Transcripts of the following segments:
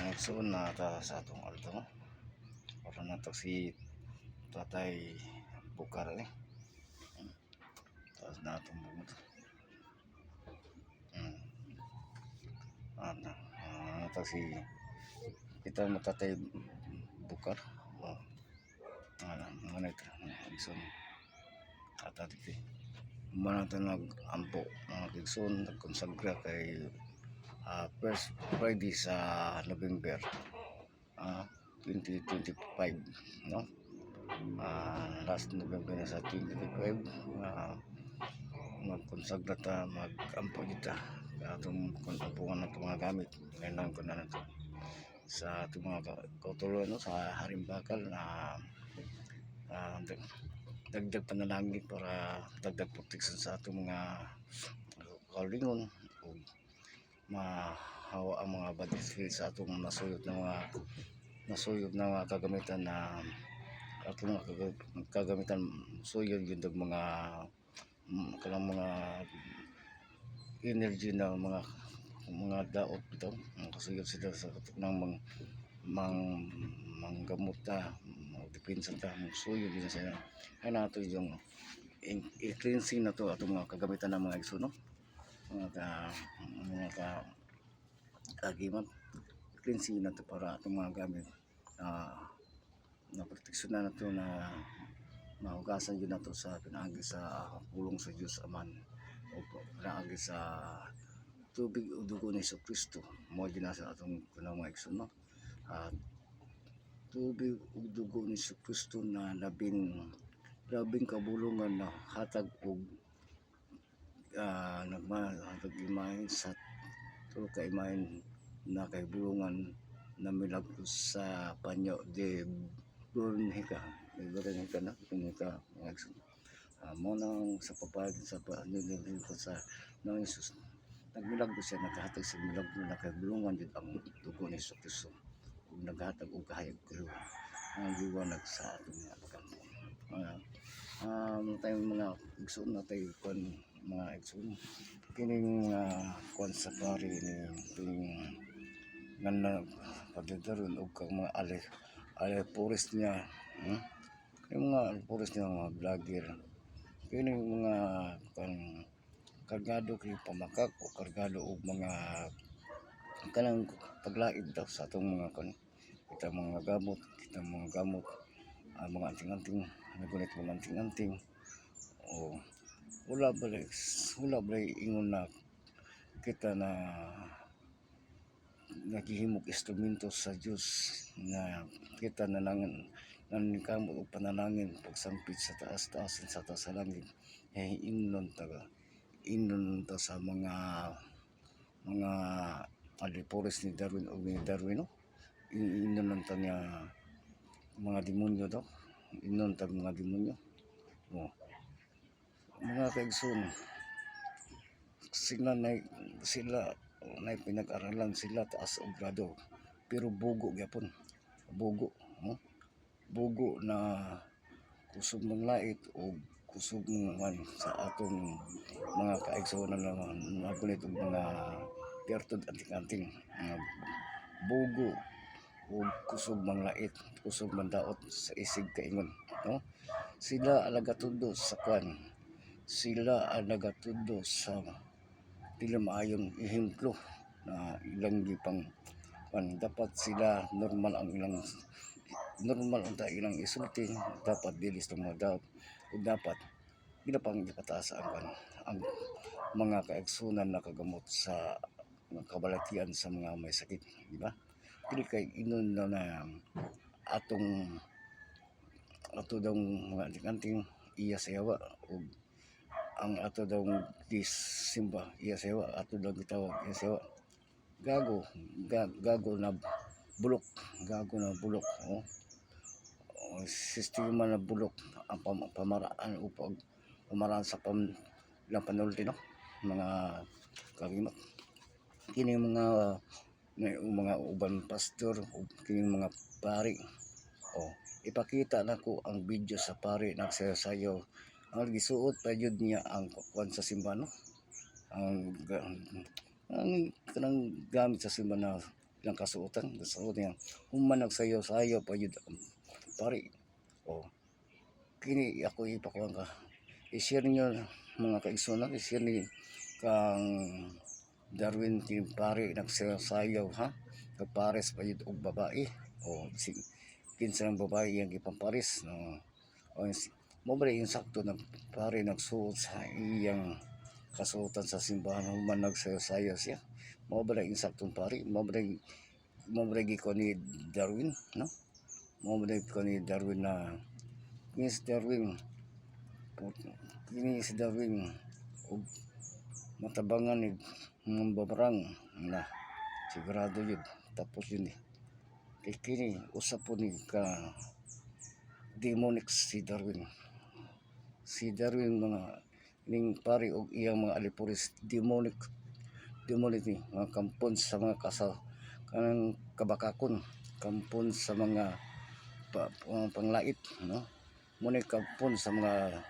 Nagsuon na ta sa atong alto. Para na to si tatay bukar eh. Tapos na atong bumot. Ano, ah, to si kita mo tatay bukar. Oh. Ano, ano ito. Nagsuon. Tatati. Mana ito nag-ampo. Nagsuon, nagkonsagra kay ah, first Friday sa November ah 2025 no? Ah, last November na sa 2025 uh, magkonsagra ta mag-ampo kita atong kontampuan ng mga gamit ngayon ko na nato sa atong mga ka- kautuloy no? Sa harimbakal na ah, dag- dagdag panalangin para dagdag protection sa atong mga kaulingon o mahawa ang mga bad spirit sa atong nasuyod na mga nasuyod na mga kagamitan na atong mga kaga- kagamitan suyod yun mga mm, kanang mga energy na mga mga daot ito. Mga kasuyod sila sa katok ng mang mang manggamot ta mga depensa ta mga suyod yun sila. Ay nato yung in- i-cleansing na to atong mga kagamitan ng mga igsuno mga ka mga ka kagimat cleansing na to para atong mga gamit. Ah na proteksyon na nato na mahugasan yun nato sa pinaagi sa pulong sa Diyos Aman. O pinaagi sa tubig o dugo ni Yesu Kristo. Mo din nasa atong kunang mga igsoon no? At tubig o dugo ni Yesu Kristo na labing labing kabulungan na hatag og uh, nagmahatag imahin sa tulo ka imahin na kay bulungan na milagros sa panyo de Bornhika Bornhika na Bornhika mga igsoon uh, mo nang sa papayag sa panilin ko sa ng Jesus nagmilagro siya naghatag sa milagro na kay bulungan din ang dugo ni Jesus Kristo. Ug naghatag og kahayag kayo ang liwanag sa atong mga pagkampo uh, um, tayong mga igsoon na tayo kon mga igsoon kining uh, kon sa pari ni kining nga na pagdadaron og kang mga ale ale forest niya hmm? yung mga forest niya mga vlogger. Kining mga kan kargado kay pamakak o kargado og mga kanang paglaid daw sa atong mga kan kita mga gamot kita mga gamot. Ah, mga anting-anting nagunit mga anting-anting. O wala ba wala ba ingon na kita na naghihimog instrumento sa Diyos na kita na lang naningkamot o panalangin pagsampit sa taas-taas sa taas sa langit eh inon taga inon ta sa mga mga alipores ni Darwin o ni Darwin no? Inon ta niya mga demonyo daw. Inon ta mga demonyo. Oh mga kaigsoon sila na sila na pinag-aralan sila taas og grado. Pero bugo gyapon bugo no? Bugo na kusog ng lait o kusog ng man sa atong mga kaigsoon na nagunit og mga pertod anting-anting. Mga bugo o kusog mang lait kusog man daot sa isig kaingon no? Sila alagatudo sa kwan sila ang nagatudo sa dili maayong ehemplo na ilang gipang kan dapat sila normal ang ilang normal ang ilang isulti. Dapat dili sa mga o dapat gila pang ipataas ang kan ang mga kaigsunan na kagamot sa kabalatian sa mga may sakit di ba? Dili kay inon na na atong ato daw mga anting-anting iya sayawa o ang ato daw disimba iya sayawa ato daw gitawag iya sayawa gago ga, gago na bulok gago na bulok oh. O, sistema na bulok ang pam, pamaraan upag pamaraan sa pam ilang panulti no? Mga kagimat kini mga may mga uban pastor kini mga pari. Oh ipakita na ko ang video sa pari nagsayaw ang gisuot pa jud niya ang kwan sa simbahan no? Ang ang kanang gamit sa simbahan na ilang kasuotan kasuot niya. Human nagsayo sayo pa yun. Pare o kini ako ipakuan ka. I-share nyo mga kaigsunan i-share ni kang Darwin kini pare nagsayaw ha? Kapares pa yun og babae. O si kinsa ng babae yang ipampares no? O mo ba yung sakto na pare nagsuot sa iyang kasuotan sa simbahan human nagsayaw siya. Mo ba yung saktong pare. Mo ba mo ba ko ni Darwin no? Mo ba ko ni Darwin na si Darwin kini si Darwin og matabangan ni ng babarang na sigurado yun tapos yun eh. Kay kini usap po ni ka demonic si Darwin si Darwin mga ning pari og iyang mga alipuris demonic demonic ni mga kampon sa mga kasal kanang kabakakon kampon sa mga pa, pa- panglait no? Muna kampon sa mga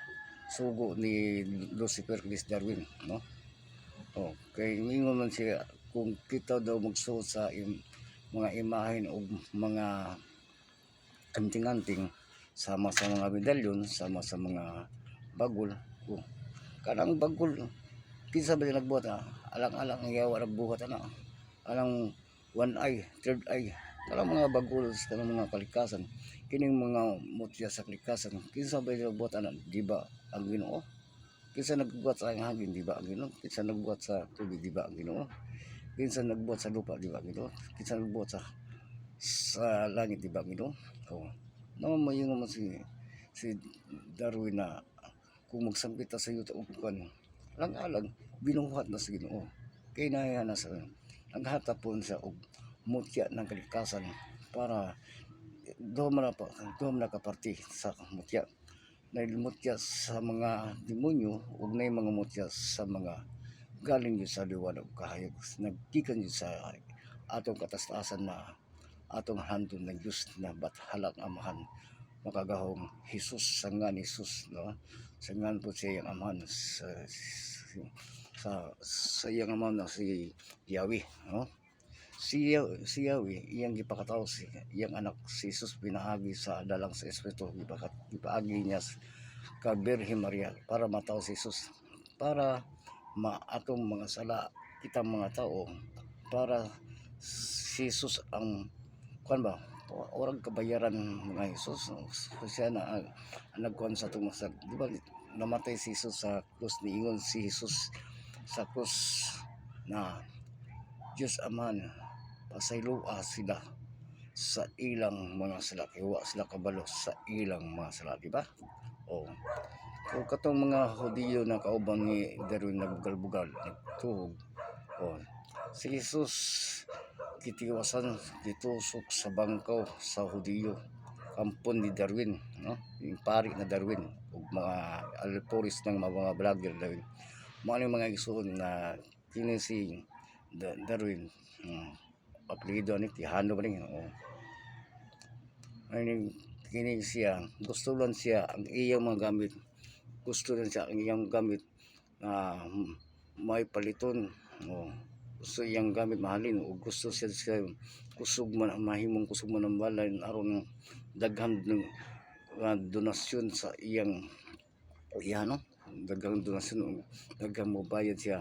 sugo ni Lucifer ni Darwin no? Oh kay man siya kung kita daw magsuot sa im, mga imahen o mga anting-anting sama sa mga medalyon sama sa mga bagol oh, kanang bagol kinsa ba nagbuhat ha? alang-alang ang yawa nagbuhat na alang one eye third eye. Kanang mga bagol kanang mga kalikasan. Kining mga mutya sa kalikasan. Kinsa ba nagbuhat na di ba ang Ginoo? Kinsa nagbuhat sa hangin di ba ang Ginoo? Kinsa nagbuhat sa tubig di ba ang Ginoo? Kinsa nagbuhat sa lupa di ba ang Ginoo? Kinsa nagbuhat sa sa langit di ba ang Ginoo? Oh naman mo yung si si Darwin na kung magsambita sa iyo og kan lang-alang binuhat na sa Ginoo. Kay nahiya na sa naghatapon sa og mutya ng kalikasan para do man na pa do man na kaparti sa mutya. Na mutya sa mga demonyo ug na mga mutya sa mga galing yun sa liwanag kahayag. Naggikan yun sa atong katastasan na atong handon ng Diyos na bathalang amahan. Makagahong Jesus sa nga ni Jesus no sa nga po yung amahan sa sa sa iyang amahan na si Yahweh no? Si, si Yahweh iyang gipakataw si iyang anak si Jesus pinahagi sa dalang sa Espiritu gipakat gipaagi niya ka Birhen Maria para mataw si Jesus para maatong mga sala kita mga tao para si Jesus ang kuan ba orang kabayaran mga Jesus siya na ang ang nagkuhan sa itong masag di ba namatay si Jesus sa krus niingon si Jesus sa krus na Diyos Aman pasaylua sila sa ilang mga sala kiwa sila kabalo sa ilang mga sala di ba? O kung katong mga Hudiyo na kauban ni Darwin nagbugal-bugal nagtuhog. O si Jesus kitiwasan gitusok sa bangkaw sa Hudiyo kampon ni Darwin no yung pari na Darwin ug mga alporis ng mga, vlogger Darwin mo ano mga isuon na kini si Da- Darwin hmm. apelido ni Tihano ba rin oh. Ay, kini siya gusto lang siya ang iyang mga gamit gusto lang siya ang iyang gamit na may paliton oh gusto iyang gamit mahalin o gusto siya siya kusog man mahimong kusog man ang balay aron daghan ng uh, donasyon sa iyang iyano daghang donasyon daghang mo bayad siya.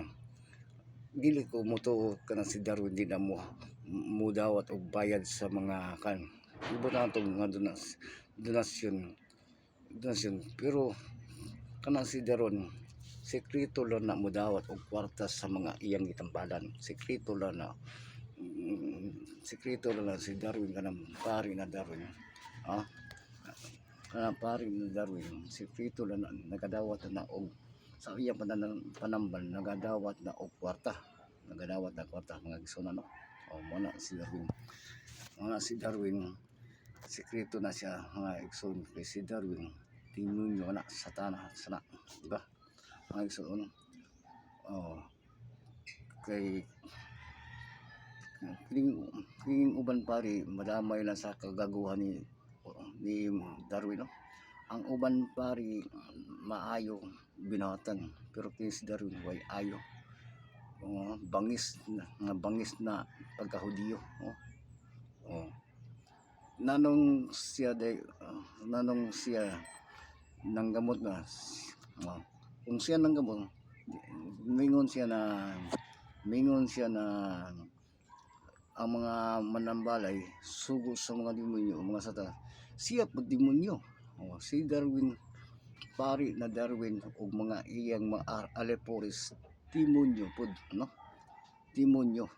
Dili ko motuo kana si Darwin di na mo mo dawat og bayad sa mga kan. Ibo na itong mga donas, donasyon donasyon. Pero kana si Darwin sekreto lang na mudawat og kwarta sa mga iyang gitambalan. Sekreto lang na mm, sekreto lang na si Darwin kanang pari na Darwin. Ha? Kanang pari na Darwin sekreto lang na nagadawat na og sa iyang panan panambal nagadawat na og kwarta. Nagadawat na kwarta mga gisuna no? O mo na si Darwin. Mga si Darwin sekreto na siya mga igsoon kay si Darwin. Tingnan nyo na satana sana di ba mga igsoon oh kay kining kining uban pari madamay lang sa kagaguhan ni ni Darwin no ang uban pari maayo binatan pero kini si Darwin way ayo Oh, bangis na bangis na pagkahudiyo oh. oh. nanong siya day ah, nanong siya nang gamot na oh. Kung siya nang gamot mingon siya na mingon siya na ang mga manambalay sugo sa mga demonyo mga sata. Siya po demonyo. Oh, si Darwin pari na Darwin ug mga iyang mga aleporis demonyo pod no? Demonyo.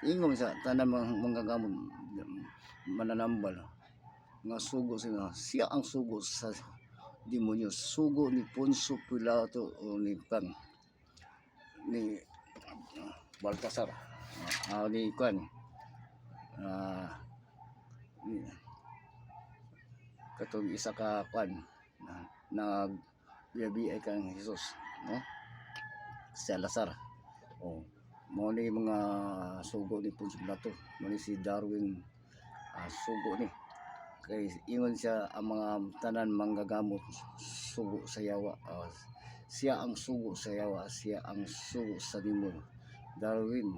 Ingon sa tanan mga mga gamon mananambal nga sugo sila. Siya ang sugo sa demonyo. Sugo ni Ponso Pilato o ni Pan ni Baltasar. Ah, ni Kwan ah ni, katong isa ka Kwan na nag biyabi kang Jesus no? Salazar oh mo ni mga sugo ni Ponso Pilato. Mo ni si Darwin. Ah, sugo ni kay ingon siya ang mga tanan manggagamot sugo sa yawa. Ah, siya ang sugo sa yawa siya ang sugo sa demonyo Darwin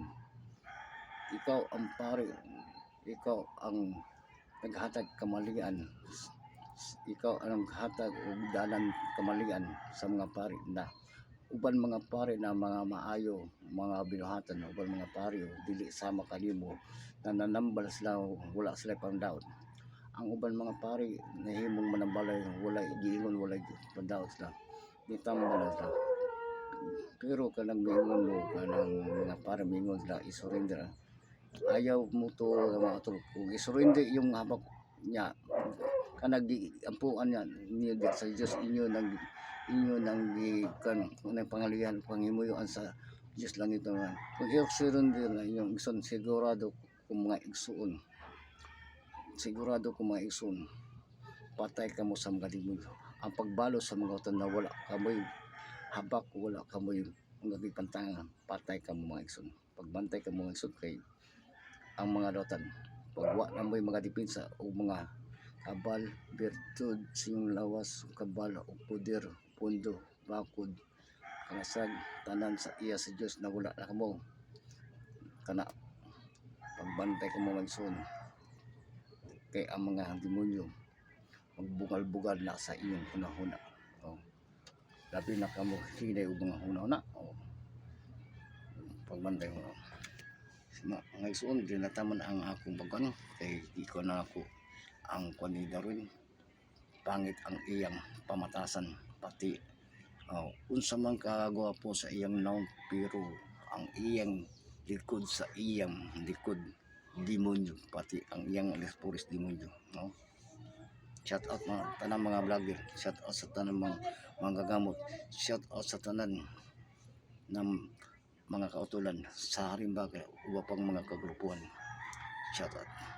ikaw ang pare ikaw ang naghatag kamalian ikaw ang naghatag og dalan kamalian sa mga pare na uban mga pare na mga maayo mga binuhatan uban mga pare dili sama kanimo na nanambal sila wala sila pandaot ang uban mga pare nahimong manambalay wala giingon wala pandaot sila nitambal sila. Pero kanang mingon mo kanang mga pare mingon sila isurrender ayaw mo to mga tol kung isurrender yung habak niya kanag ampuan niya niya sa Diyos inyo nang inyo nang kan nang pangalihan pangimuyoan sa Diyos lang ito man kung i-surrender na inyong igsoon sigurado kung mga igsoon sigurado kung mga igsoon patay ka mo sa mga demonyo ang pagbalo sa mga utan na wala kamoy habak wala kamoy ang pantangan patay ka mo mga igsoon pagbantay ka mo mga igsoon kay ang mga dotan pagwa na mo'y mga depensa o mga kabal, virtud, sinyong lawas, kabal, o poder, pundo, bakod, kanasag, tanan sa iya sa Diyos na wala na kamo. Kana, pagbantay ka mo magsun. Kay ang mga demonyo, magbugal-bugal na sa inyong hunahuna. O, labi na kamo hinay o mga hunahuna. O, pagbantay mo. Ma, ngay suon, dinataman ang akong pagkano. Kay ikaw na ako ang kwan ni Darwin pangit ang iyang pamatasan pati oh, unsa man kagwapo sa iyang naong pero ang iyang likod sa iyang likod demonyo pati ang iyang Alesporis demonyo no? Shout out mga tanang mga vlogger shout out sa tanang mga mga gagamot shout out sa tanan ng mga kautulan sa harimbaga uwa pang mga kagrupuan shout out